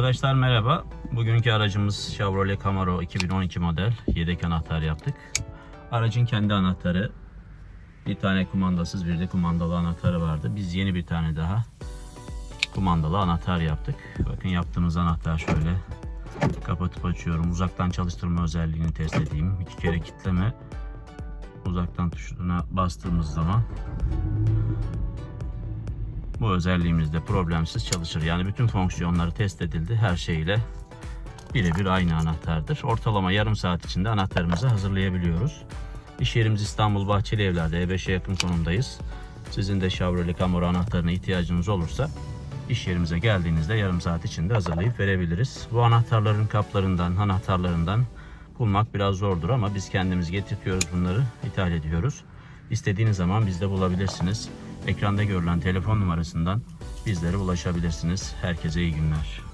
Arkadaşlar merhaba. Bugünkü aracımız Chevrolet Camaro 2012 model. Yedek anahtar yaptık. Aracın kendi anahtarı. Bir tane kumandasız bir de kumandalı anahtarı vardı. Biz yeni bir tane daha kumandalı anahtar yaptık. Bakın yaptığımız anahtar şöyle. Kapatıp açıyorum. Uzaktan çalıştırma özelliğini test edeyim. İki kere kitleme. Uzaktan tuşuna bastığımız zaman bu özelliğimizde problemsiz çalışır. Yani bütün fonksiyonları test edildi. Her şeyle birebir aynı anahtardır. Ortalama yarım saat içinde anahtarımızı hazırlayabiliyoruz. İş yerimiz İstanbul Bahçeli Evler'de E5'e yakın konumdayız. Sizin de Chevrolet Camaro anahtarına ihtiyacınız olursa iş yerimize geldiğinizde yarım saat içinde hazırlayıp verebiliriz. Bu anahtarların kaplarından, anahtarlarından bulmak biraz zordur ama biz kendimiz getirtiyoruz bunları, ithal ediyoruz. İstediğiniz zaman bizde bulabilirsiniz. Ekranda görülen telefon numarasından bizlere ulaşabilirsiniz. Herkese iyi günler.